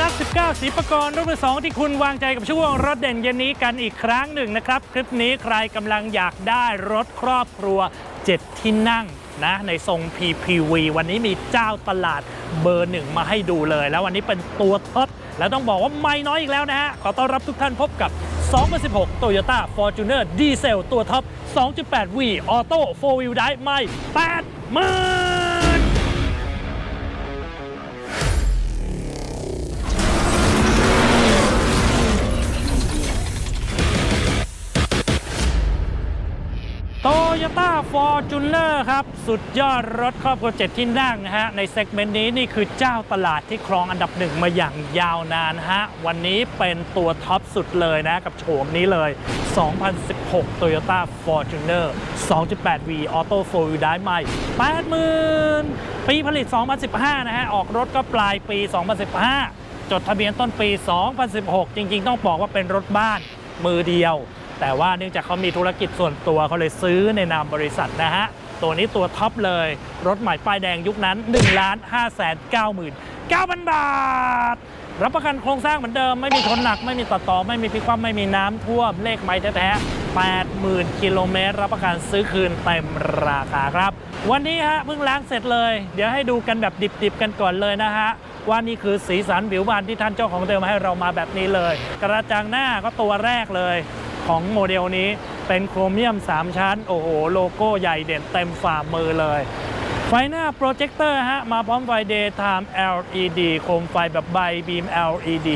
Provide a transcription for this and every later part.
นัก 19 สีประกรณ์รุ่นที่สองที่คุณวางใจกับช่วงรถเด่นเย็นนี้กันอีกครั้งหนึ่งนะครับ คลิปนี้ใครกำลังอยากได้รถครอบครัว 7 ที่นั่งนะในทรง PPV วันนี้มีเจ้าตลาดเบอร์หนึ่งมาให้ดูเลย แล้ววันนี้เป็นตัวท็อปแล้วต้องบอกว่าไม่น้อยอีกแล้วนะฮะ ขอต้อนรับทุกท่านพบกับ 2016 Toyota Fortuner Diesel ตัวท็อป 2.8V Auto 4 Wheel Drive ไม่8มื่ โตโยต้าฟอร์จูเนอร์ครับ สุดยอดรถครอบครัวเจ็ดที่นั่งนะฮะ ในเซกเมนต์นี้นี่คือเจ้าตลาดที่ครองอันดับหนึ่งมาอย่างยาวนานฮะ วันนี้เป็นตัวท็อปสุดเลยนะ กับโฉมนี้เลย 2016 Toyota Fortuner 2.8V Auto 4 Wheel Drive ใหม่ 80,000 ปีผลิต 2015 นะฮะ ออกรถก็ปลายปี 2015 จดทะเบียนต้นปี 2016 จริง ๆ ต้องบอกว่าเป็นรถบ้านมือเดียว แต่ว่าเนื่องจากเขามีธุรกิจส่วนตัวเขาเลยซื้อในนามบริษัทนะฮะ ตัวนี้ตัวท็อปเลย รถใหม่ป้ายแดงยุคนั้น1 5 9 9 0 0 0 บาท รับประกันโครงสร้างเหมือนเดิม ไม่มีชนหนัก ไม่มีต่อต่อ ไม่มีพลิกคว่ำไม่มีน้ำท่วม เลขไม้แท้ๆ80,000 กิโลเมตร รับประกันซื้อคืนเต็มราคาครับ วันนี้ฮะเพิ่งล้างเสร็จเลย เดี๋ยวให้ดูกันแบบดิบๆกันก่อนเลยนะฮะ ว่านี่คือสีสันผิวบานที่ท่านเจ้าของเดิมให้เรามาแบบนี้เลย กระจังหน้าก็ตัวแรกเลย ของโมเดลนี้เป็นโครเมียม 3 ชั้น โอ้โห โลโก้ใหญ่เด่นเต็มฝ่ามือเลย ไฟหน้าโปรเจคเตอร์ฮะ มาพร้อมไฟ Daytime LED โคมไฟแบบใบบีม LED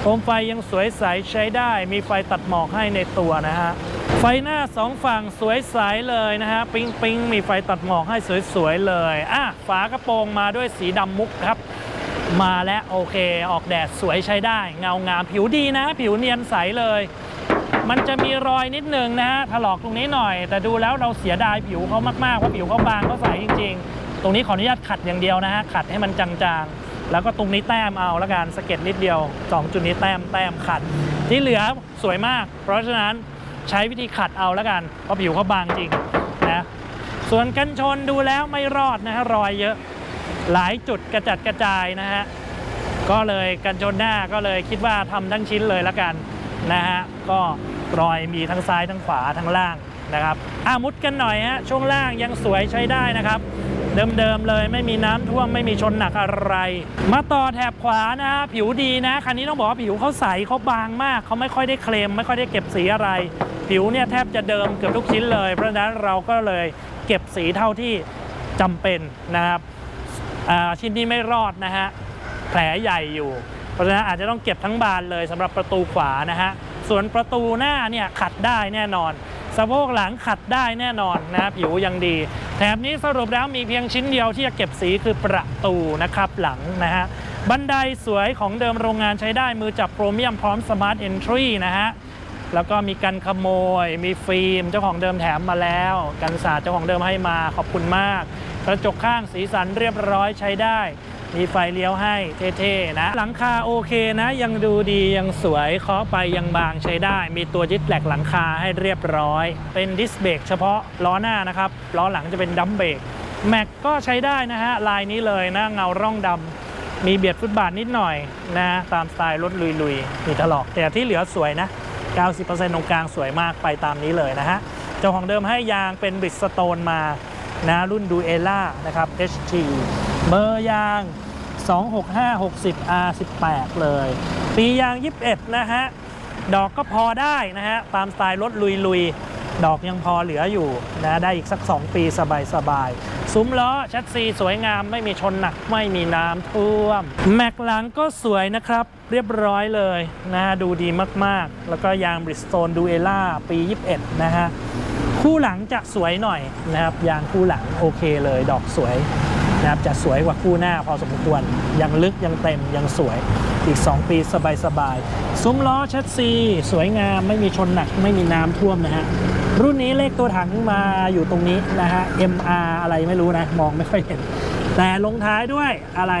โคมไฟยังสวยใสใช้ได้ มีไฟตัดหมอกให้ในตัวนะฮะ ไฟหน้าสองฝั่งสวยใสเลยนะฮะ ปิ๊งปิ๊งมีไฟตัดหมอกให้สวยๆเลยอะฝากระโปรงมาด้วยสีดำมุกครับมาแล้วโอเค ออกแดดสวยใช้ได้ เงางามผิวดีนะ ผิวเนียนใสเลย มันจะมีรอยนิดนึงนะฮะถลอกตรงนี้หน่อย แต่ดูแล้วเราเสียดายผิวเขามากๆเพราะผิวเขาบางเขาใสจริง ๆ ตรงนี้ขออนุญาตขัดอย่างเดียวนะฮะขัดให้มันจางๆ แล้วก็ตรงนี้แต้มเอาแล้วกันสะเก็ดนิดเดียว2จุดนี้แต้มแต้มขัด ที่เหลือสวยมาก เพราะฉะนั้นใช้วิธีขัดเอาแล้วกันเพราะผิวเขาบางจริงนะส่วนกันชนดูแล้วไม่รอดนะฮะรอยเยอะหลายจุดกระจัดกระจายนะฮะก็เลยกันชนหน้าก็เลยคิดว่าทำทั้งชิ้นเลยละกันนะฮะก็ รอยมีทั้งซ้ายทั้งขวาทั้งล่างนะครับอามุดกันหน่อยฮะช่วงล่างยังสวยใช้ได้นะครับ เดิมๆเลยไม่มีน้ำท่วมไม่มีชนหนักอะไร มาต่อแถบขวานะฮะผิวดีนะคันนี้ต้องบอกว่าผิวเขาใสเขาบางมากเขาไม่ค่อยได้เคลมไม่ค่อยได้เก็บสีอะไร ผิวเนี่ยแทบจะเดิมเกือบทุกชิ้นเลยเพราะฉะนั้นเราก็เลยเก็บสีเท่าที่จำเป็นนะครับชิ้นนี้ไม่รอดนะฮะแผลใหญ่อยู่ เพราะฉะนั้นอาจจะต้องเก็บทั้งบานเลยสำหรับประตูขวานะฮะ ส่วนประตูหน้าเนี่ยขัดได้แน่นอนสะโพกหลังขัดได้แน่นอนนะผิวยังดี แถบนี้สรุปแล้วมีเพียงชิ้นเดียวที่จะเก็บสีคือประตูนะครับหลังนะฮะบันไดสวยของเดิมโรงงานใช้ได้มือจับโครเมียมพร้อมสมาร์ทเอนทรีนะฮะแล้วก็มีกันขโมย มีฟิล์ม เจ้าของเดิมแถมมาแล้ว กันศาสตร์เจ้าของเดิมให้มาขอบคุณมาก กระจกข้างสีสันเรียบร้อยใช้ได้ มีไฟเลี้ยวให้เท่ๆนะ หลังคาโอเคนะ ยังดูดียังสวยเคาะไปยังบางใช้ได้ มีตัวยึดแหลกหลังคาให้เรียบร้อย เป็นดิสเบรกเฉพาะล้อหน้านะครับล้อหลังจะเป็นดัมเบรกแม็กก็ใช้ได้นะฮะลายนี้เลยนะเงาร่องดำมีเบียดฟุตบาทนิดหน่อยนะตามสไตล์รถลุยๆมีถลอก แต่ที่เหลือสวยนะ 90%ตรงกลางสวยมากไปตามนี้เลยนะฮะเจ้าของเดิมให้ยางเป็นบริดสโตนมานะรุ่นดูเอล่านะครับ HT เบอร์ยาง 26560 R18 เลย ปียาง 21 นะฮะ ดอกก็พอได้นะฮะ ตามสไตล์รถลุยๆ ดอกยังพอเหลืออยู่นะ ได้อีกสัก 2 ปีสบายๆ ซุ้มล้อชัดซีสวยงามไม่มีชนหนักไม่มีน้ำท่วม แม็กหลังก็สวยนะครับ เรียบร้อยเลยนะฮะดูดีมากๆ แล้วก็ยางบริสโตนดูเอล่าปี 21 นะฮะ คู่หลังจะสวยหน่อยนะครับ ยางคู่หลังโอเคเลย ดอกสวย นะครับจะสวยกว่าคู่หน้าพอสมควร ยังลึกยังเต็มยังสวยอีก 2 ปีสบายๆซุ้มล้อชัดซี สวยงามไม่มีชนหนักไม่มีน้ำท่วมนะฮะรุ่นนี้เลขตัวถังมาอยู่ตรงนี้นะฮะ MR อะไรไม่รู้นะ มองไม่ค่อยเห็น แต่ลงท้ายด้วยอะไร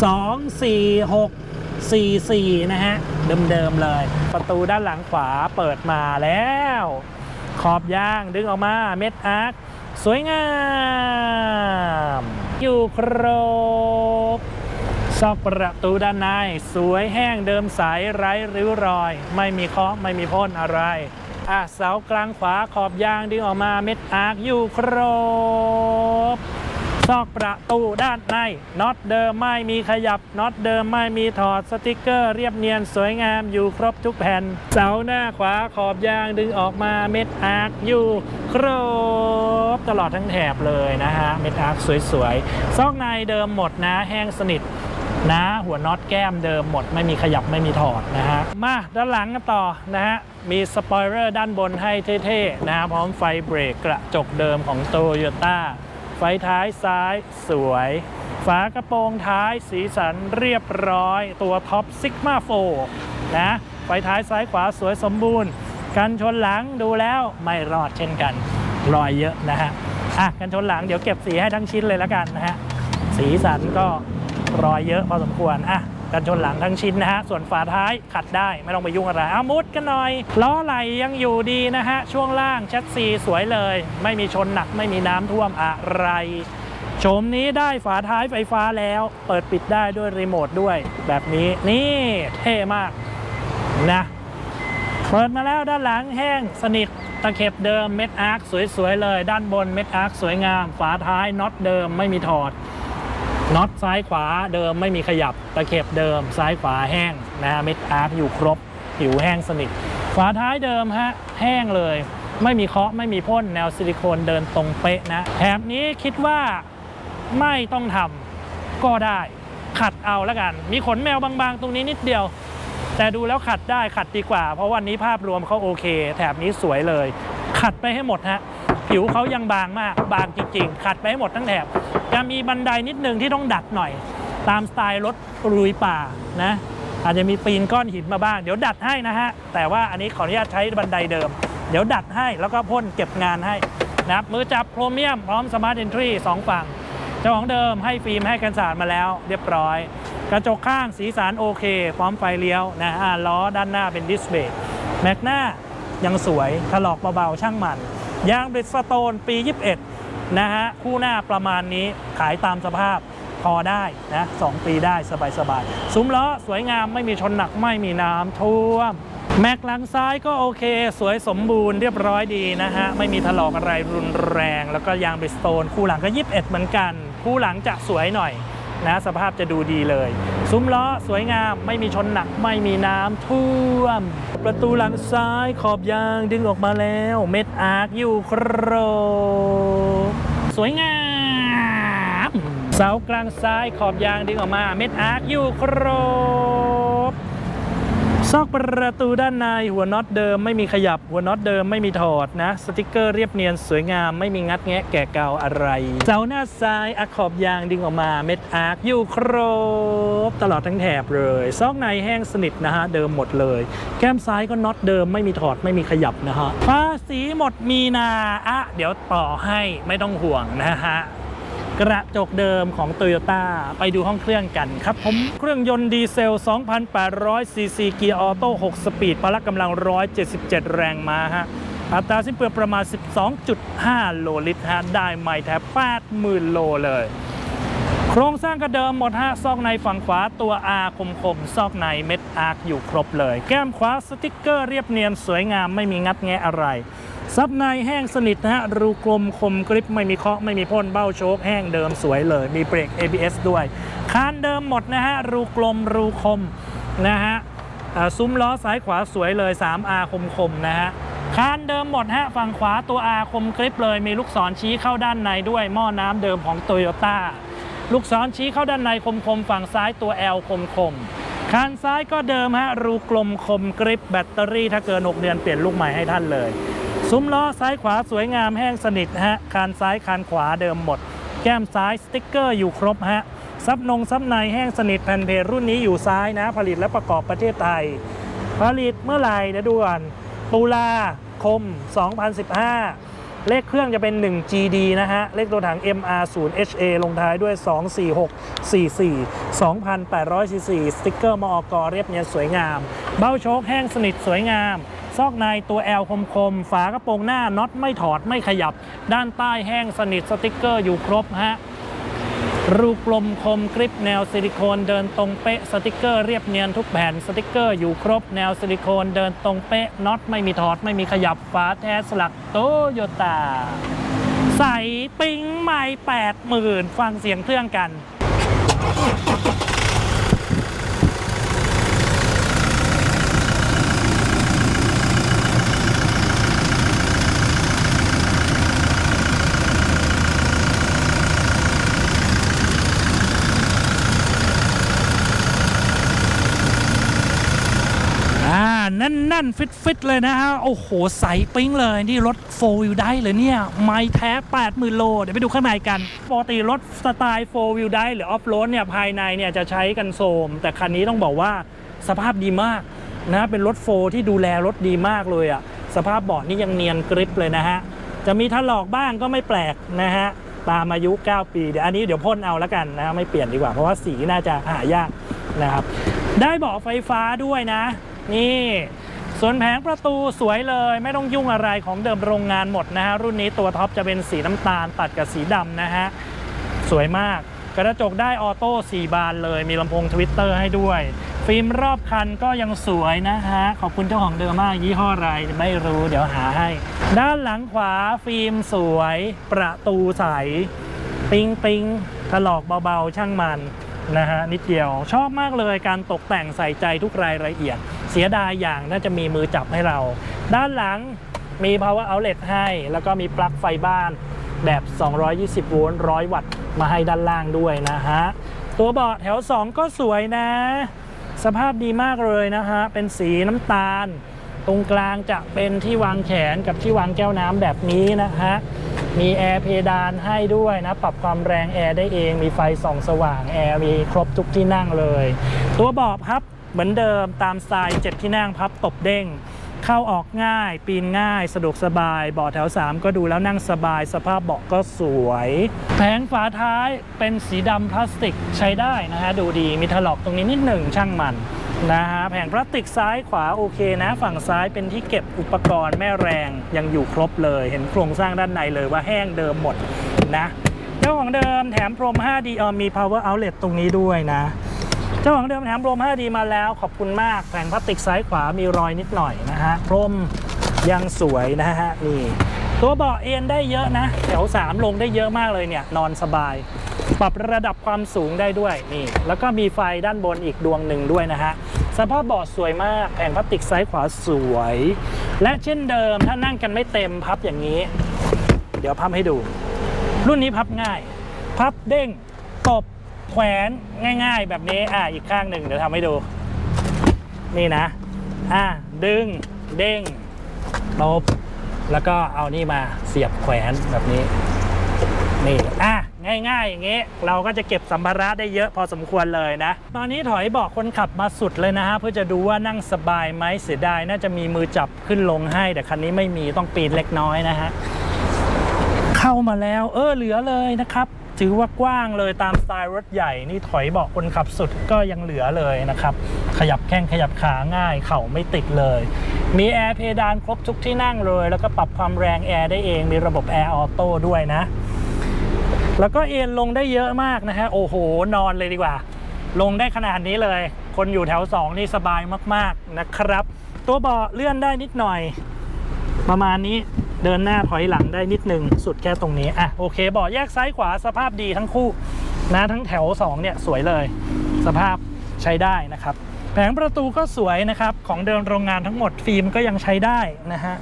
2 4 6 4 4 นะฮะ เดิมๆเลย ประตูด้านหลังขวาเปิดมาแล้ว ขอบยางดึงออกมาเม็ดอาร์ค สวยงาม อยู่ครบซอกประตูด้านใน สวยแห้งเดิมใสไร้ริ้วรอย ไม่มีเคาะไม่มีพ่นอะไรอะเสากลางขวาขอบยางดึงออกมาเม็ดอาร์คอยู่ครบ ซอกประตูด้านในน็อตเดิมไม่มีขยับน็อตเดิมไม่มีถอดสติกเกอร์เรียบเนียนสวยงามอยู่ครบทุกแผ่น เสาหน้าขวาขอบยางดึงออกมาเม็ดอาร์คอยู่ครบตลอดทั้งแถบเลยนะฮะเม็ดอาร์คสวยๆ ซอกในเดิมหมดนะแห้งสนิทนะหัวน็อตแก้มเดิมหมดไม่มีขยับไม่มีถอดนะฮะ มาด้านหลังกันต่อนะฮะ มีสปอยเลอร์ด้านบนให้เท่ๆนะฮะพร้อมไฟเบรกกระจกเดิมของโตโยต้า ไฟท้ายซ้ายสวย ฝากระโปรงท้ายสีสันเรียบร้อย ตัวท็อปซิกมาโฟนะไฟท้ายซ้ายขวาสวยสมบูรณ์ กันชนหลังดูแล้วไม่รอดเช่นกัน รอยเยอะนะฮะอะกันชนหลังเดี๋ยวเก็บสีให้ทั้งชิ้นเลยแล้วกันนะฮะสีสันก็รอยเยอะพอสมควรอะ กันชนหลังทั้งชิ้นนะฮะ ส่วนฝาท้ายขัดได้ไม่ต้องไปยุ่งอะไรเอามุดกันหน่อย ล้อไหลยังอยู่ดีนะฮะ ช่วงล่างแชสซีสวยเลย ไม่มีชนหนักไม่มีน้ำท่วมอะไรโฉมนี้ได้ฝาท้ายไฟฟ้าแล้ว เปิดปิดได้ด้วยรีโมทด้วย แบบนี้นี่เท่มากนะเปิดมาแล้วด้านหลังแห้งสนิทตะเข็บเดิมเม็ดอาร์คสวยๆเลย ด้านบนเม็ดอาร์คสวยงาม ฝาท้ายน็อตเดิมไม่มีถอด น็อตซ้ายขวาเดิมไม่มีขยับตะเข็บเดิมซ้ายขวาแห้งนะฮะเม็ดอาร์คอยู่ครบ ผิวแห้งสนิทฝาท้ายเดิมฮะแห้งเลย ไม่มีเคาะไม่มีพ่นแนวซิลิโคนเดินตรงเป๊ะนะแถบนี้คิดว่าไม่ต้องทำก็ได้ขัดเอาแล้วกัน มีขนแมวบางๆ ตรงนี้นิดเดียว แต่ดูแล้วขัดได้ขัดดีกว่า เพราะวันนี้ภาพรวมเขาโอเค แถบนี้สวยเลย ขัดไปให้หมดฮะผิวเขายังบางมากบางจริงๆ ขัดไปให้หมดทั้งแถบ จะมีบันไดนิดนึงที่ต้องดัดหน่อย ตามสไตล์รถลุยป่านะอาจจะมีปีนก้อนหินมาบ้าง เดี๋ยวดัดให้นะฮะ แต่ว่าอันนี้ขออนุญาตใช้บันไดเดิม เดี๋ยวดัดให้แล้วก็พ่นเก็บงานให้นะครับมือจับโครเมียมพร้อมสมาร์ทเอนทรีสองฝั่ง เจ้าของเดิมให้ฟิล์มให้กันสาดมาแล้ว เรียบร้อย กระจกข้างสีสันโอเค พร้อมไฟเลี้ยวนะฮะล้อด้านหน้าเป็นดิสเบรกแม็กหน้ายังสวยถลอกเบาๆช่างมันยางบริสโตนปี 21 นะฮะคู่หน้าประมาณนี้ขายตามสภาพพอได้นะสองปีได้สบายๆซุ้มล้อสวยงามไม่มีชนหนักไม่มีน้ำท่วม แม็กหลังซ้ายก็โอเค สวยสมบูรณ์เรียบร้อยดีนะฮะ ไม่มีถลอกอะไรรุนแรง แล้วก็ยางบริสโตน คู่หลังก็ 21 เหมือนกัน คู่หลังจะสวยหน่อยนะสภาพจะดูดีเลย ซุ้มล้อสวยงามไม่มีชนหนักไม่มีน้ำท่วม ประตูหลังซ้ายขอบยางดึงออกมาแล้ว เม็ดอาร์คอยู่ครบ สวยงามเสากลางซ้ายขอบยางดึงออกมา เม็ดอาร์คอยู่ครบ ซอกประตูด้านในหัวน็อตเดิมไม่มีขยับหัวน็อตเดิมไม่มีถอดนะ สติกเกอร์เรียบเนียนสวยงามไม่มีงัดแงะแก่เกาอะไร เสาหน้าซ้ายอะขอบยางดึงออกมาเม็ดอาร์คอยู่ครบ ตลอดทั้งแถบเลย ซอกในแห้งสนิทนะฮะเดิมหมดเลย แก้มซ้ายก็น็อตเดิมไม่มีถอดไม่มีขยับนะฮะภาษีหมดมีนาอะเดี๋ยวต่อให้ไม่ต้องห่วงนะฮะ กระจกเดิมของ t o y ยต้ไปดูห้องเครื่องกันครับผมเครื่องยนต์ดีเซล 2,800 ซีซีเกียร์ออโต้ 6 สปีด พละกำลัง 177 แรงม้าฮะอัตราสิ้นเปลืองประมาณ 12.5 โลลิตรฮะได้ไม่แทบ80,000 โลเลย โครงสร้างก็เดิมหมดฮะซอกในฝั่งขวาตัว R คมคมๆซอกในเม็ดอาร์คอยู่ครบเลย แก้มขวาสติกเกอร์เรียบเนียนสวยงามไม่มีงัดแงะอะไร ซับในแห้งสนิทนะฮะ รูกลมคมกริปไม่มีเคาะไม่มีพ่นเบ้าโชคแห้งเดิมสวยเลย มีเบรก ABS ด้วยคานเดิมหมดนะฮะ รูกลมรูคมนะฮะซุ้มล้อซ้ายขวาสวยเลย 3R คมคมนะฮะคานเดิมหมดฮะ ฝั่งขวาตัว R คมกริปเลย มีลูกศรชี้เข้าด้านในด้วยหม้อน้ำเดิมของ Toyota ลูกศรชี้เข้าด้านในคมคมฝั่งซ้ายตัว L คมคมคานซ้ายก็เดิมฮะ รูกลมคมกริปแบตเตอรี่ถ้าเกิน 6 เดือนเปลี่ยนลูกใหม่ให้ท่านเลย ซุ้มล้อซ้ายขวาสวยงามแห้งสนิทฮะคานซ้ายคานขวาเดิมหมด แก้มซ้ายสติ๊กเกอร์อยู่ครบฮะซับนงซับในแห้งสนิทแผ่นเพจรุ่นนี้อยู่ซ้ายนะ ผลิตและประกอบประเทศไทย ผลิตเมื่อไหร่เดี๋ยวดูก่อนตุลาคม 2015 เลขเครื่องจะเป็น 1 GD นะฮะ เลขตัวถัง MR0HA ลงท้ายด้วย 24644 2,800 cc สติ๊กเกอร์มอกเรียบเนียนสวยงาม เบ้าโชคแห้งสนิทสวยงาม ซอกในตัว L คมคมๆ ฝากระโปรงหน้าน็อตไม่ถอดไม่ขยับ ด้านใต้แห้งสนิทสติ๊กเกอร์อยู่ครบฮะรูกลมคมกริปแนวซิลิโคนเดินตรงเป๊ะสติกเกอร์เรียบเนียนทุกแผ่นสติกเกอร์อยู่ครบแนวซิลิโคนเดินตรงเป๊ะน็อตไม่มีถอดไม่มีขยับฝาแท้สลักโตโยต้าใส่ปิ้งใหม่80,000ฟังเสียงเครื่องกัน อ่านั่นนั่น ฟิตฟิตเลยนะฮะ โอ้โห ใสปิ้งเลยนี่รถโฟวิวได้เลยเนี่ย ไม่แท้ 80,000 โล เดี๋ยวไปดูข้างในกัน ปกติรถสไตล์โฟวิวได้หรือออฟโรดเนี่ย ภายในเนี่ยจะใช้กันโซม แต่คันนี้ต้องบอกว่าสภาพดีมากนะ เป็นรถโฟที่ดูแลรถดีมากเลยอะสภาพเบาะนี่ยังเนียนกริปเลยนะฮะ จะมีถลอกบ้างก็ไม่แปลกนะฮะตามอายุ 9 ปี เดี๋ยวอันนี้เดี๋ยวพ่นเอาแล้วกันนะไม่เปลี่ยนดีกว่าเพราะว่าสีน่าจะหายากนะครับ ได้เบาะไฟฟ้าด้วยนะ นี่ ส่วนแผงประตูสวยเลยไม่ต้องยุ่งอะไรของเดิมโรงงานหมดนะฮะ รุ่นนี้ตัวท็อปจะเป็นสีน้ำตาลตัดกับสีดำนะฮะ สวยมากกระจกได้ออโต้4บานเลย มีลำโพงทวิตเตอร์ให้ด้วย ฟิล์มรอบคันก็ยังสวยนะฮะ ขอบคุณเจ้าของเดิมมาก ยี่ห้ออะไรไม่รู้เดี๋ยวหาให้ ด้านหลังขวาฟิล์มสวย ประตูใส ปิงปิงถลอกเบาๆ ช่างมัน นะฮะนิดเดียวชอบมากเลยการตกแต่งใส่ใจทุกรายละเอียด เสียดายอย่างน่าจะมีมือจับให้เรา ด้านหลังมี power outlet ให้ แล้วก็มีปลั๊กไฟบ้านแบบ 220 โวลต์ 100 วัตต์ มาให้ด้านล่างด้วยนะฮะ ตัวเบาะแถว 2 ก็สวยนะ สภาพดีมากเลยนะฮะ เป็นสีน้ำตาล ตรงกลางจะเป็นที่วางแขนกับที่วางแก้วน้ำแบบนี้นะฮะ มีแอร์เพดานให้ด้วยนะ ปรับความแรงแอร์ได้เอง มีไฟส่องสว่างแอร์มีครบทุกที่นั่งเลย ตัวเบาะพับเหมือนเดิมตามสไตล์7ที่นั่งพับตบเด้ง เข้าออกง่าย ปีนง่าย สะดวกสบายเบาะแถว 3 ก็ดูแล้วนั่งสบาย สภาพเบาะก็สวย แผงฝาท้ายเป็นสีดำพลาสติกใช้ได้นะฮะดูดีมีถลอกตรงนี้นิดหนึ่งช่างมัน นะฮะแผงพลาสติกซ้ายขวาโอเคนะ ฝั่งซ้ายเป็นที่เก็บอุปกรณ์แม่แรงยังอยู่ครบเลย เห็นโครงสร้างด้านในเลยว่าแห้งเดิมหมดนะเจ้าของเดิมแถมพรม 5D ออมี power outlet ตรงนี้ด้วยนะ เจ้าของเดิมแถมพรม 5D มาแล้วขอบคุณมากแผงพลาสติกซ้ายขวามีรอยนิดหน่อยนะฮะพรมยังสวยนะฮะนี่ตัวเบาะเอนได้เยอะนะแถว3ลงได้เยอะมากเลยเนี่ยนอนสบาย ปรับระดับความสูงได้ด้วยนี่ แล้วก็มีไฟด้านบนอีกดวงหนึ่งด้วยนะฮะสภาพเบาะสวยมากแผงพลาสติกซ้ายขวาสวย และเช่นเดิมถ้านั่งกันไม่เต็มพับอย่างนี้ เดี๋ยวพับให้ดู รุ่นนี้พับง่าย พับเด้งตบแขวนง่าย ๆ แบบนี้อะอีกข้างหนึ่งเดี๋ยวทำให้ดู นี่นะอะดึงเด้งตบแล้วก็เอานี่มาเสียบแขวนแบบนี้ นี่อะ ง่ายๆ อย่างงี้เราก็จะเก็บสัมภาระได้เยอะพอสมควรเลยนะ ตอนนี้ถอยเบาะคนขับมาสุดเลยนะฮะเพื่อจะดูว่านั่งสบายไหมเสียดายน่าจะมีมือจับขึ้นลงให้ แต่คันนี้ไม่มีต้องปีนเล็กน้อยนะฮะเข้ามาแล้วเออเหลือเลยนะครับถือว่ากว้างเลยตามสไตล์รถใหญ่นี่ถอยเบาะคนขับสุดก็ยังเหลือเลยนะครับ ขยับแข้งขยับขาง่าย เข่าไม่ติดเลย มีแอร์เพดานครบทุกที่นั่งเลย แล้วก็ปรับความแรงแอร์ได้เองมีระบบแอร์ออโต้ด้วยนะ แล้วก็เอ็นลงได้เยอะมากนะฮะ โอ้โห นอนเลยดีกว่า ลงได้ขนาดนี้เลย คนอยู่แถว 2 นี่สบายมากๆนะครับ ตัวเบาะเลื่อนได้นิดหน่อย ประมาณนี้เดินหน้าถอยหลังได้นิดนึง สุดแค่ตรงนี้ อะ โอเคเบาะแยกซ้ายขวาสภาพดีทั้งคู่นะทั้งแถว 2 เนี่ยสวยเลย สภาพใช้ได้นะครับ แผงประตูก็สวยนะครับ ของเดิมโรงงานทั้งหมดฟิล์มก็ยังใช้ได้นะฮะ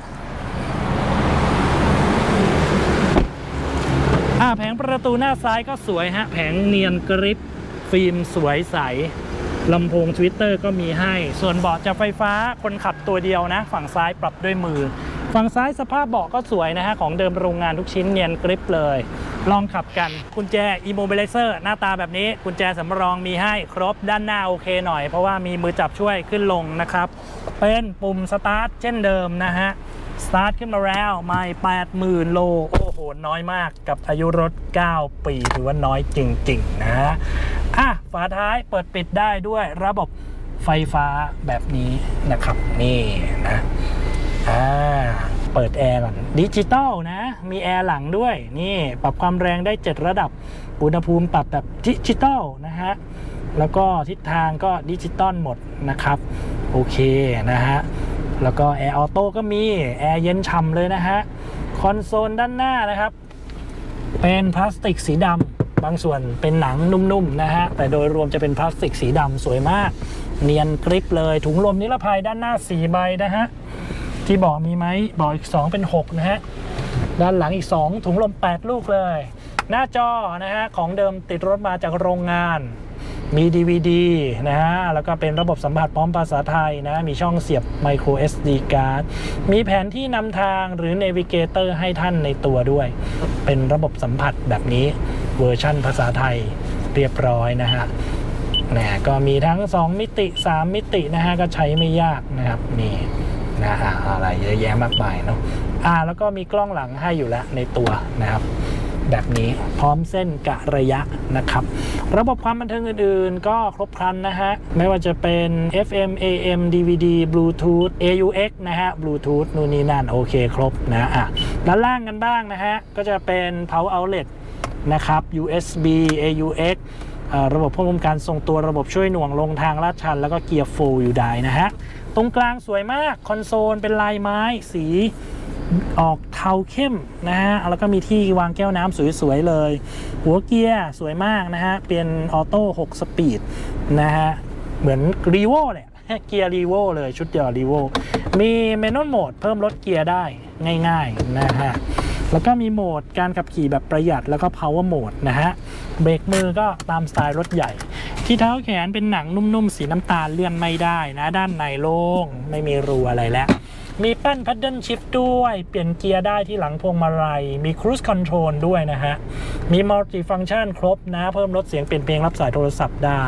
อ่าแผงประตูหน้าซ้ายก็สวยฮะ แผงเนียนกริปฟิล์มสวยใสลำโพงทวิตเตอร์ก็มีให้ ส่วนเบาะจะไฟฟ้าคนขับตัวเดียวนะ ฝั่งซ้ายปรับด้วยมือ ฝั่งซ้ายสภาพเบาะก็สวยนะฮะ ของเดิมโรงงานทุกชิ้นเนียนกริปเลย ลองขับกันกุญแจ immobilizer หน้าตาแบบนี้กุญแจสำรองมีให้ครบด้านหน้าโอเคหน่อย เพราะว่ามีมือจับช่วยขึ้นลงนะครับ เป็นปุ่มสตาร์ทเช่นเดิมนะฮะ สตาร์ทขึ้นมาแล้วไม่80,000 โล โอ้โห น้อยมากกับอายุรถ 9 ปี ถือว่าน้อยจริง ๆ นะอะฝาท้ายเปิดปิดได้ด้วยระบบไฟฟ้าแบบนี้นะครับ นี่นะอ่าเปิดแอร์ดิจิตอลนะ มีแอร์หลังด้วย นี่ ปรับความแรงได้ 7 ระดับ อุณหภูมิปรับแบบดิจิตอลนะฮะ แล้วก็ทิศทางก็ดิจิตอลหมดนะครับ โอเคนะฮะ แล้วก็แอร์ออโต้ก็มีแอร์เย็นฉ่ำเลยนะฮะ คอนโซลด้านหน้านะครับ เป็นพลาสติกสีดำบางส่วนเป็นหนังนุ่มๆนะฮะ แต่โดยรวมจะเป็นพลาสติกสีดำสวยมาก เนียนกริปเลยถุงลมนิรภัยด้านหน้า4ใบนะฮะ ที่บอกมีไหมบอกอีก 2 เป็น 6 นะฮะ ด้านหลังอีก 2 ถุงลม 8 ลูกเลย หน้าจอนะฮะของเดิมติดรถมาจากโรงงาน มี DVD นะฮะ แล้วก็เป็นระบบสัมผัสพร้อมภาษาไทยนะ มีช่องเสียบ micro SD card มีแผนที่นำทางหรือ Navigator ให้ท่านในตัวด้วย เป็นระบบสัมผัสแบบนี้เวอร์ชั่นภาษาไทยเรียบร้อยนะฮะนะก็มีทั้ง 2 มิติ 3 มิตินะฮะ ก็ใช้ไม่ยากนะครับนี่นะอะอะไรเยอะแยะมากมายเนาะอ่าแล้วก็มีกล้องหลังให้อยู่แล้วในตัวนะครับ แบบนี้พร้อมเส้นกะระยะนะครับ ระบบความบันเทิงอื่นๆ ก็ครบครันนะฮะ ไม่ว่าจะเป็น FM AM DVD Bluetooth AUX นะฮะ Bluetooth นู่นนี่นั่นโอเคครบนะอะด้านล่างกันบ้างนะฮะ ก็จะเป็น Power Outlet นะครับ USB AUX ระบบควบคุมการทรงตัวระบบช่วยหน่วงลงทางลาดชัน แล้วก็เกียร์โฟอยู่ได้นะฮะ ตรงกลางสวยมาก คอนโซลเป็นลายไม้สี ออกเทาเข้มนะฮะแล้วก็มีที่วางแก้วน้ำสวยๆเลย หัวเกียร์สวยมากนะฮะ เป็นออโต้6สปีดนะฮะ เหมือนรีโวเลยเกียร์รีโวเลยชุดเดียวรีโวมีเมน u นโหมดเพิ่มลดเกียร์ได้ง่ายๆนะฮะ แล้วก็มีโหมดการขับขี่แบบประหยัดแล้วก็ power mode นะฮะ เบรกมือก็ตามสไตล์รถใหญ่ ที่เท้าแขนเป็นหนังนุ่มๆ สีน้ำตาลเลื่อนไม่ได้นะ ด้านในโล่งไม่มีรูอะไรแล้ว มีแป้น paddle shift ด้วย เปลี่ยนเกียร์ได้ที่หลังพวงมาลัย มี cruise control ด้วยนะฮะ มี multi function ครบนะ เพิ่มลดเสียงเปลี่ยนเพลงรับสายโทรศัพท์ได้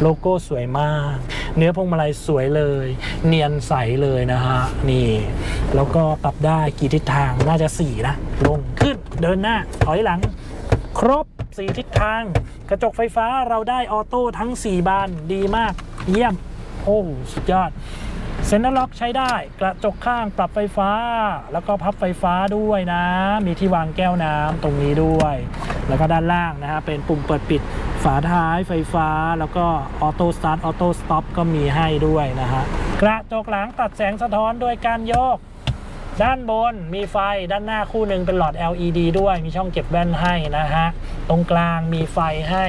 โลโก้สวยมาก เนื้อพวงมาลัยสวยเลย เนียนใสเลยนะฮะ นี่ แล้วก็ปรับได้กี่ทิศทางน่าจะ 4 นะ ลงขึ้นเดินหน้า ถอยหลัง ครบ 4 ทิศทาง กระจกไฟฟ้าเราได้ออโต้ทั้ง 4 บานดีมาก เยี่ยม โอ้สุดยอด เซ็นเตอร์ล็อกใช้ได้กระจกข้างปรับไฟฟ้า แล้วก็พับไฟฟ้าด้วยนะ มีที่วางแก้วน้ำตรงนี้ด้วย แล้วก็ด้านล่างนะฮะเป็นปุ่มเปิดปิดฝาท้ายไฟฟ้า แล้วก็ออโต้สตาร์ทออโต้สต็อปก็มีให้ด้วยนะฮะกระจกหลังตัดแสงสะท้อนโดยการโยก ด้านบนมีไฟด้านหน้าคู่หนึ่งเป็นหลอด LED ด้วยมีช่องเก็บแว่นให้นะฮะตรงกลางมีไฟให้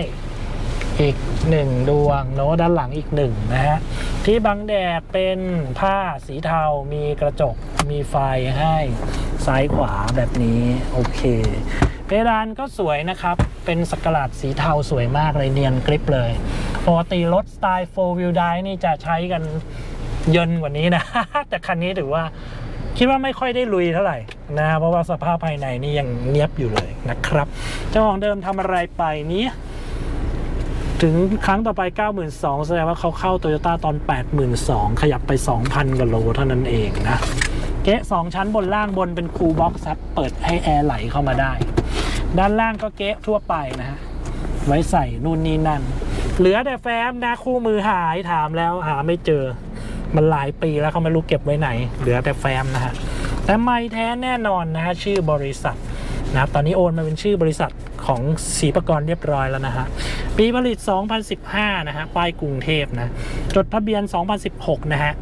อีกหนึ่งดวงเนาะด้านหลังอีกหนึ่งนะฮะที่บังแดดเป็นผ้าสีเทา มีกระจกมีไฟให้ซ้ายขวาแบบนี้ โอเค เพดานก็สวยนะครับ เป็นสกกลาดสีเทาสวยมากเลยเนียนกริปเลยปกติรถสไตล์ 4 wheel drive นี่จะใช้กันเยินกว่านี้นะ แต่คันนี้ถือว่าคิดว่าไม่ค่อยได้ลุยเท่าไหร่นะเพราะว่าสภาพภายในนี่ยังเนียบอยู่เลยนะครับ เจ้าของเดิมทำอะไรไปนี้ ถึงครั้งต่อไป 92,000แสดงว่าเขาเข้าโตโยต้าตอน 82,000 ขยับไป 2,000กว่าโลเท่านั้นเองนะ เก๊ะ2ชั้นบนล่างบนเป็นคูลบ็อกซ์ครับ เปิดให้แอร์ไหลเข้ามาได้ ด้านล่างก็เก๊ะทั่วไปนะฮะ ไว้ใส่นู่นนี่นั่น เหลือแต่แฟ้มนะคู่มือหายถามแล้วหาไม่เจอ มันหลายปีแล้วเขาไม่รู้เก็บไว้ไหน เหลือแต่แฟ้มนะฮะ แต่ไม่แท้แน่นอนนะฮะชื่อบริษัท นะครับตอนนี้โอนมาเป็นชื่อบริษัทของศรีประกรณ์เรียบร้อยแล้วนะฮะปีผลิต 2015 นะฮะป้ายกรุงเทพนะจดทะเบียน 2016 นะฮะ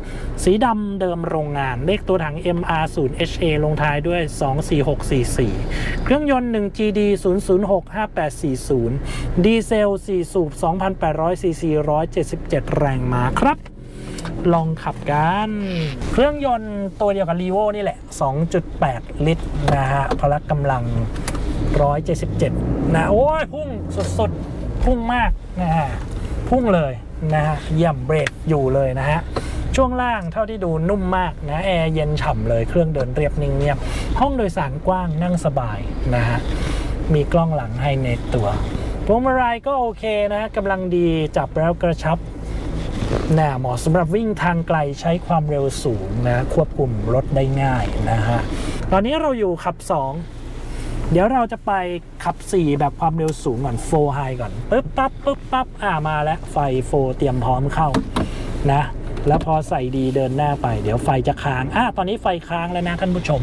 สีดำเดิมโรงงานเลขตัวถัง MR0HA ลงท้ายด้วย 24644 เครื่องยนต์ 1GD 006 5840 ดีเซล 4 สูบ 2,800ซีซี177 แรงม้าครับ ลองขับกัน เครื่องยนต์ตัวเดียวกับ r ีโวนี่แหละ 2.8 ลิตรนะฮะพละกำลัง 177 นะ โอ้ย พุ่งสุดๆ พุ่งมากนะฮะ พุ่งเลยนะฮะเยี่ยมเบรกอยู่เลยนะฮะ ช่วงล่างเท่าที่ดูนุ่มมากนะ แอร์เย็นฉ่ำเลยเครื่องเดินเรียบนิ่งเงียบ ห้องโดยสารกว้างนั่งสบายนะฮะ มีกล้องหลังให้ในตัวพวงมาลัยก็โอเคนะกำลังดีจับแล้วกระชับ น่เหมาะสำหรับวิ่งทางไกลใช้ความเร็วสูงนะ ควบคุมรถได้ง่ายนะฮะ ตอนนี้เราอยู่ขับ 2 เดี๋ยวเราจะไปขับ 4 แบบความเร็วสูงก่อนโฟไฮก่อนปึ๊บปั๊บปึ๊บปั๊บอ่ามาแล้วไฟโฟเตรียมพร้อมเข้านะ แล้วพอใส่ดีเดินหน้าไป เดี๋ยวไฟจะค้างอ่าตอนนี้ไฟค้างแล้วนะท่านผู้ชม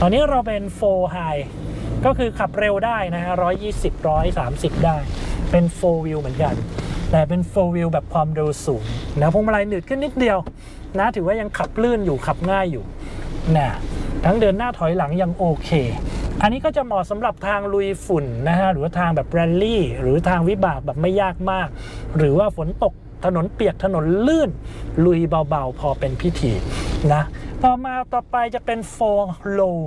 ตอนนี้เราเป็นโฟไฮก็คือขับเร็วได้นะฮะ120 130ได้ เป็น4 wheel เหมือนกัน แต่เป็น4 wheel แบบความเร็วสูงนะพวงมาลัยหนืดขึ้นนิดเดียวนะถือว่ายังขับลื่นอยู่ขับง่ายอยู่นะทั้งเดินหน้าถอยหลังยังโอเค อันนี้ก็จะเหมาะสำหรับทางลุยฝุ่นนะฮะหรือว่าทางแบบแรลลี่ หรือทางวิบากแบบไม่ยากมาก หรือว่าฝนตกถนนเปียกถนนลื่น ลุยเบาๆ พอเป็นพิธีนะ ต่อมาต่อไปจะเป็น4 low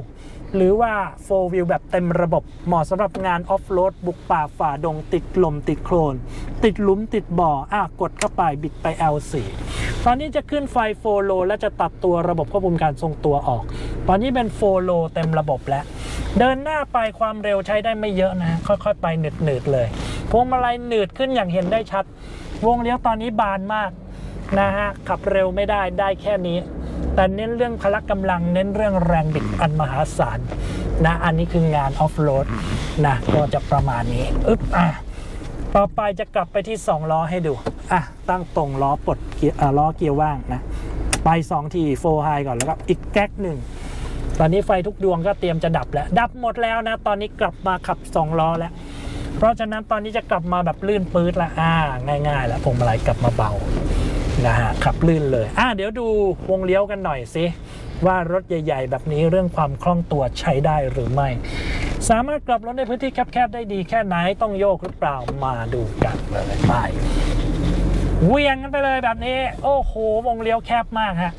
หรือว่า 4 wheel แบบเต็มระบบ เหมาะสำหรับงานออฟโรดบุกป่าฝ่าดงติดลมติดโคลน ติดหลุมติดบ่ออะกดเข้าไปบิดไป L4 ตอนนี้จะขึ้นไฟ 4 low และจะตัดตัวระบบควบคุมการทรงตัวออก ตอนนี้เป็น 4 low เต็มระบบแล้ว เดินหน้าไปความเร็วใช้ได้ไม่เยอะนะ ค่อยๆ ไปหนืดๆเลย พวงมาลัยหนืดขึ้นอย่างเห็นได้ชัด วงเลี้ยวตอนนี้บานมากนะฮะขับเร็วไม่ได้ได้แค่นี้ แต่เน้นเรื่องพละกำลังเน้นเรื่องแรงบิดอันมหาศาลนะอันนี้คืองานออฟโรดนะก็จะประมาณนี้อึ๊บอะต่อไปจะกลับไปที่ 2 ล้อให้ดูอะตั้งตรงล้อปลดเกียร์อะล้อเกียร์ว่างนะ ไป 2 ทีโฟไฮก่อนแล้วก็อีกแก๊กหนึ่งตอนนี้ไฟทุกดวงก็เตรียมจะดับแล้ว ดับหมดแล้วนะ ตอนนี้กลับมาขับ 2 ล้อแล้ว เพราะฉะนั้นตอนนี้จะกลับมาแบบลื่นปื๊ดละอ่าง่ายๆ แล้วพวงมาลัยกลับมาเบา นะฮะขับลื่นเลย อ่าเดี๋ยวดูวงเลี้ยวกันหน่อยสิว่ารถใหญ่ ๆ แบบนี้เรื่องความคล่องตัวใช้ได้หรือไม่ สามารถกลับรถในพื้นที่แคบๆได้ดีแค่ไหนต้องโยกหรือเปล่ามาดูกันเลยไปเวียงกันไปเลยแบบนี้ โอ้โหวงเลี้ยวแคบมากฮะ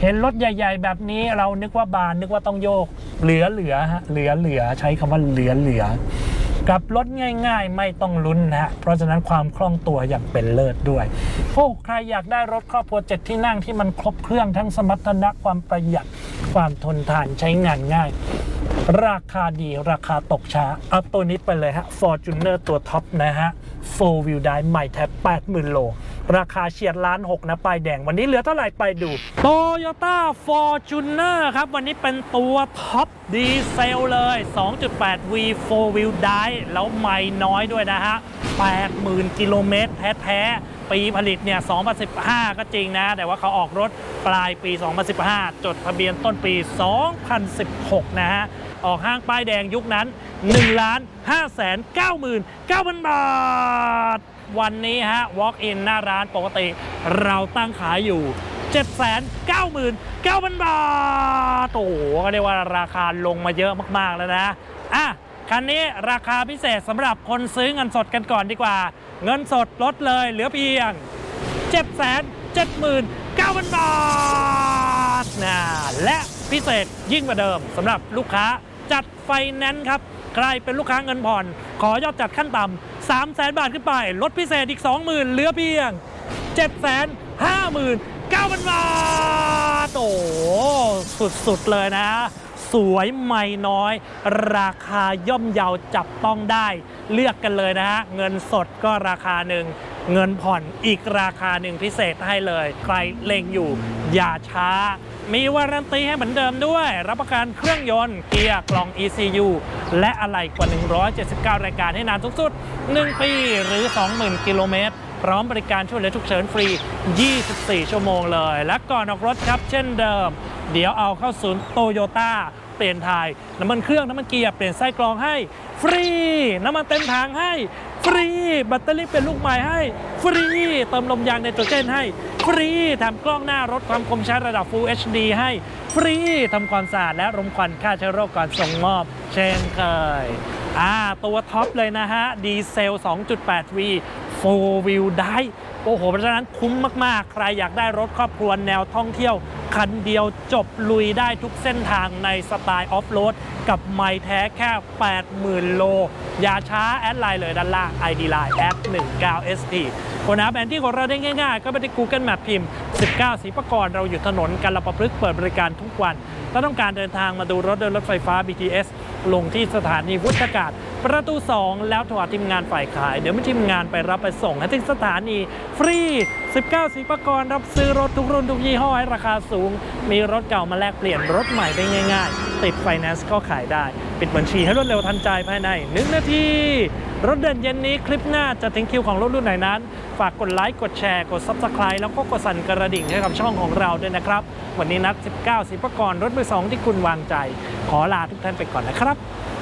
เห็นรถใหญ่ ๆ แบบนี้เรานึกว่าบานนึกว่าต้องโยก เหลือเหลือฮะเหลือเหลือใช้คำว่าเหลือเหลือ กับรถง่าย ๆ ไม่ต้องลุ้นนะฮะเพราะฉะนั้นความคล่องตัวอย่างเป็นเลิศด้วยโอ้ใครอยากได้รถครอบครัวเจ็ดที่นั่งที่มันครบเครื่องทั้งสมรรถนะความประหยัดความทนทานใช้งานง่าย ราคาดีราคาตกช้า เอาตัวนี้ไปเลยฮะ Fortuner ตัวท็อปนะฮะ 4 Wheel Drive ใหม่แทบ80,000 โล ราคาเฉียดล้านหกนะป้ายแดง วันนี้เหลือเท่าไหร่ไปดู Toyota Fortuner ครับ วันนี้เป็นตัวท็อปดีเซลเลย 2.8 V 4 Wheel Drive แล้วไม่น้อยด้วยนะฮะ 80,000 กิโลเมตรแท้ๆ ปีผลิตเนี่ย 2015 ก็จริงนะ แต่ว่าเขาออกรถปลายปี 2015 จดทะเบียนต้นปี 2016 นะฮะ ออกห้างป้ายแดงยุคนั้น1ล้าน5แสน9หมื่น9,000 บาท วันนี้ฮะ walk in หน้าร้านปกติ เราตั้งขายอยู่ 799,000 บาทโอ้โหก็เรียกว่าราคาลงมาเยอะมาก ๆ แล้วนะอะคันนี้ราคาพิเศษสำหรับคนซื้อเงินสดกันก่อนดีกว่า เงินสดลดเลยเหลือเพียง 779,000 บาทนะและพิเศษยิ่งกว่าเดิมสำหรับลูกค้า จัดไฟแนนซ์ครับ ใครเป็นลูกค้าเงินผ่อน ขอยอดจัดขั้นต่ำ3 0 0แสนบาทขึ้นไป ลดพิเศษอีก 20,000 เหลือเพียง 759,000 บาท โอ้สุด ๆ เลยนะ สวยไม่น้อย ราคาย่อมเยาจับต้องได้ เลือกกันเลยนะฮะ เงินสดก็ราคาหนึ่ง เงินผ่อนอีกราคาหนึ่งพิเศษให้เลย ใครเล็งอยู่ อย่าช้า มีวารันตีให้เหมือนเดิมด้วย รับประกันเครื่องยนต์เกียร์กล่อง ECU และอะไหล่กว่า 179 รายการให้นานทุกสุด 1 ปีหรือ 20,000 กิโลเมตร พร้อมบริการช่วยเหลือฉุกเฉินฟรี 24 ชั่วโมงเลย และก่อนออกรถครับ เช่นเดิม เดี๋ยวเอาเข้าศูนย์โตโยต้าเปลี่ยนถ่ายน้ำมันเครื่องน้ำมันเกียร์เปลี่ยนไส้กรองให้ ฟรี น้ำมันเต็มถังให้ ฟรีแบตเตอรี่เป็นลูกใหม่ให้ ฟรีเติมลมยางในตัวเจนให้ ฟรีแถมกล้องหน้ารถความคมชัดระดับ Full HD ให้ ฟรีทำความสะอาดและรมควันฆ่าเชื้อโรคก่อนส่งมอบ เช่นเคยอ่าตัวท็อปเลยนะฮะ ดีเซล 2.8V 4 Wheel Drive โอ้โห เพราะฉะนั้นคุ้มมาก ๆ ใครอยากได้รถครอบครัวแนวท่องเที่ยว คันเดียวจบลุยได้ทุกเส้นทางในสไตล์ออฟโรดกับไม่แท้แค่ 80,000 โล อย่าช้าแอดไลน์เลยด้านล่าง ID Line แอด 19ST คนหาแผนที่ของเราได้ง่ายๆ ก็ไปที่ Google Map พิมพ์ 19สีประกรเราอยู่ถนนกันละประพฤกษ์เปิดบริการทุกวัน ถ้าต้องการเดินทางมาดูรถเดินรถไฟฟ้า BTS ลงที่สถานีวุฒากาศ ประตู 2 แล้วโทรหาทีมงานฝ่ายขาย เดี๋ยวมีทีมงานไปรับไปส่งให้ที่สถานี ฟรี 19 สีประกรรับซื้อรถทุกรุ่นทุกยี่ห้อให้ราคาสูง มีรถเก่ามาแลกเปลี่ยนรถใหม่ได้ง่าย ๆ ติดไฟแนนซ์ก็ขายได้ ปิดบัญชีให้รวดเร็วทันใจภายใน 1 นาที รถเด่นเย็นนี้คลิปหน้าจะถึงคิวของรถรุ่นไหนนั้น ฝากกดไลค์กดแชร์กด Subscribe แล้วก็กดสั่นกระดิ่งให้กับช่องของเราด้วยนะครับ วันนี้นัด 19สิบประกรรถมือสองที่คุณวางใจ ขอลาทุกท่านไปก่อนนะครับ